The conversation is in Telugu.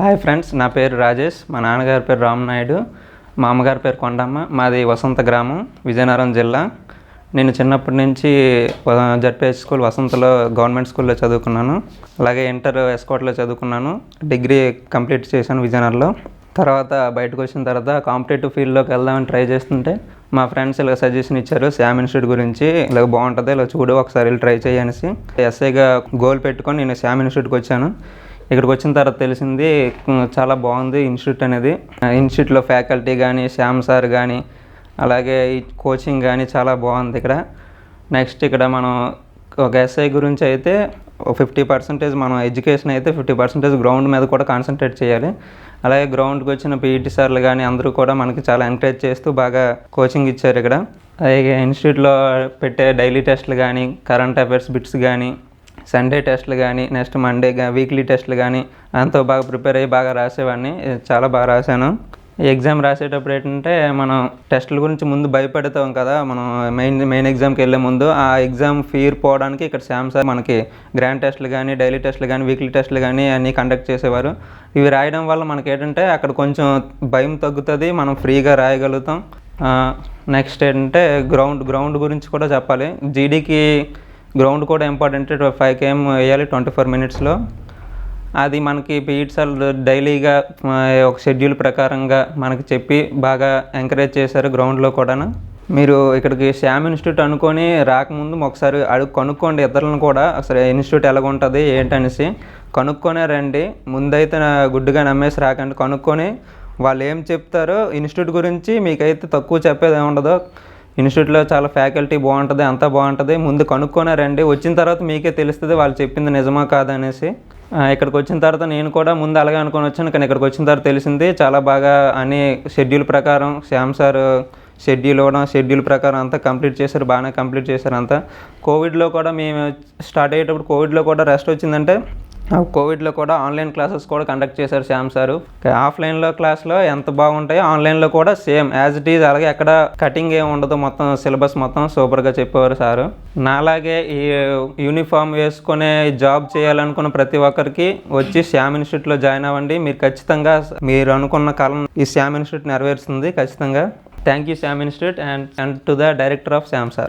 హాయ్ ఫ్రెండ్స్ నా పేరు రాజేష్ మా నాన్నగారి పేరు రామనాయుడు మా అమ్మగారి పేరు కొండమ్మ మాది వసంత గ్రామం విజయనగరం జిల్లా. నేను చిన్నప్పటి నుంచి జడ్పిహెచ్ స్కూల్ వసంతలో గవర్నమెంట్ స్కూల్లో చదువుకున్నాను అలాగే ఇంటర్ ఎస్కోట్లో చదువుకున్నాను డిగ్రీ కంప్లీట్ చేశాను విజయనగరంలో. తర్వాత బయటకు వచ్చిన తర్వాత కాంపిటేటివ్ ఫీల్డ్లోకి వెళ్దామని ట్రై చేస్తుంటే మా ఫ్రెండ్స్ ఇలా సజెషన్ ఇచ్చారు శామ్ ఇన్స్టిట్యూట్ గురించి ఇలా బాగుంటుంది ఇలా చూడు ఒకసారి ట్రై చేయనేసి ఎస్ఐగా గోల్ పెట్టుకొని నేను శామ్ ఇన్స్టిట్యూట్కి వచ్చాను. ఇక్కడికి వచ్చిన తర్వాత తెలిసింది చాలా బాగుంది ఇన్స్టిట్యూట్ అనేది. ఇన్స్టిట్యూట్లో ఫ్యాకల్టీ కానీ శ్యామ్ సార్ కానీ అలాగే ఈ కోచింగ్ కానీ చాలా బాగుంది ఇక్కడ. నెక్స్ట్ ఇక్కడ మనం ఒక ఎస్ఐ గురించి అయితే ఫిఫ్టీ పర్సెంటేజ్ మనం ఎడ్యుకేషన్ అయితే ఫిఫ్టీ పర్సెంటేజ్ గ్రౌండ్ మీద కూడా కాన్సన్ట్రేట్ చేయాలి. అలాగే గ్రౌండ్కి వచ్చిన పీఈటీ సార్లు కానీ అందరూ కూడా మనకి చాలా ఎంకరేజ్ చేస్తూ బాగా కోచింగ్ ఇచ్చారు ఇక్కడ. అలాగే ఇన్స్టిట్యూట్లో పెట్టే డైలీ టెస్ట్లు కానీ కరెంట్ అఫైర్స్ బిట్స్ కానీ సండే టెస్ట్లు కానీ నెక్స్ట్ మండే వీక్లీ టెస్ట్లు కానీ అంతా బాగా ప్రిపేర్ అయ్యి బాగా రాసేవాడిని. చాలా బాగా రాశాను. ఈ ఎగ్జామ్ రాసేటప్పుడు ఏంటంటే మనం టెస్టుల గురించి ముందు భయపడతాం కదా. మనం మెయిన్ మెయిన్ ఎగ్జామ్కి వెళ్ళే ముందు ఆ ఎగ్జామ్ ఫీర్ పోవడానికి ఇక్కడ శామ్ సార్ మనకి గ్రాండ్ టెస్ట్లు కానీ డైలీ టెస్ట్లు కానీ వీక్లీ టెస్ట్లు కానీ అన్నీ కండక్ట్ చేసేవారు. ఇవి రాయడం వల్ల మనకి ఏంటంటే అక్కడ కొంచెం భయం తగ్గుతుంది. మనం ఫ్రీగా రాయగలుగుతాం. నెక్స్ట్ ఏంటంటే గ్రౌండ్ గ్రౌండ్ గురించి కూడా చెప్పాలి. జీడీకి గ్రౌండ్ కూడా ఇంపార్టెంట్. ఫైవ్ కేఎం వేయాలి ట్వంటీ ఫోర్ మినిట్స్లో. అది మనకి పీఈటీ డైలీగా ఒక షెడ్యూల్ ప్రకారంగా మనకి చెప్పి బాగా ఎంకరేజ్ చేశారు గ్రౌండ్లో కూడా మీరు ఇక్కడికి శ్యామ్ ఇన్స్టిట్యూట్ అనుకొని రాకముందు ఒకసారి అడుగు కనుక్కోండి ఇతరులను కూడా. అసలు ఇన్స్టిట్యూట్ ఎలాగుంటుంది ఏంటనేసి కనుక్కొనే రండి. ముందైతే గుడ్డుగా నమ్మేసి రాకండి. కనుక్కొని వాళ్ళు ఏం చెప్తారో ఇన్స్టిట్యూట్ గురించి మీకైతే తక్కువ చెప్పేది ఉండదు ఇన్స్టిట్యూట్లో చాలా ఫ్యాకల్టీ బాగుంటుంది అంతా బాగుంటుంది. ముందు కనుక్కొనే రండి. వచ్చిన తర్వాత మీకే తెలుస్తుంది వాళ్ళు చెప్పింది నిజమా కాదనేసి అనేసి. ఇక్కడికి వచ్చిన తర్వాత నేను కూడా ముందు అలాగే అనుకుని వచ్చాను కానీ ఇక్కడికి వచ్చిన తర్వాత తెలిసింది చాలా బాగా అన్ని షెడ్యూల్ ప్రకారం శ్యామ్ సార్ షెడ్యూల్ ఇవ్వడం షెడ్యూల్ ప్రకారం అంతా కంప్లీట్ చేశారు బాగానే కంప్లీట్ చేశారు అంతా. కోవిడ్లో కూడా మేము స్టార్ట్ అయ్యేటప్పుడు కోవిడ్లో కూడా రెస్ట్ వచ్చిందంటే కోవిడ్లో కూడా ఆన్లైన్ క్లాసెస్ కూడా కండక్ట్ చేశారు శ్యామ్ సారు. ఆఫ్లైన్లో క్లాస్లో ఎంత బాగుంటాయో ఆన్లైన్లో కూడా సేమ్ యాజ్ ఇట్ ఈజ్ అలాగే ఎక్కడ కటింగ్ ఏమి ఉండదు మొత్తం సిలబస్ మొత్తం సూపర్గా చెప్పేవారు సారు. నాలాగే ఈ యూనిఫామ్ వేసుకునే జాబ్ చేయాలనుకున్న ప్రతి ఒక్కరికి వచ్చి శ్యామ్ ఇన్స్టిట్యూట్లో జాయిన్ అవ్వండి. మీరు ఖచ్చితంగా మీరు అనుకున్న కాలం ఈ శ్యామ్ ఇన్స్టిట్యూట్ నెరవేరుస్తుంది ఖచ్చితంగా. Thank you Shyam institute and and to the director of Shyam sir.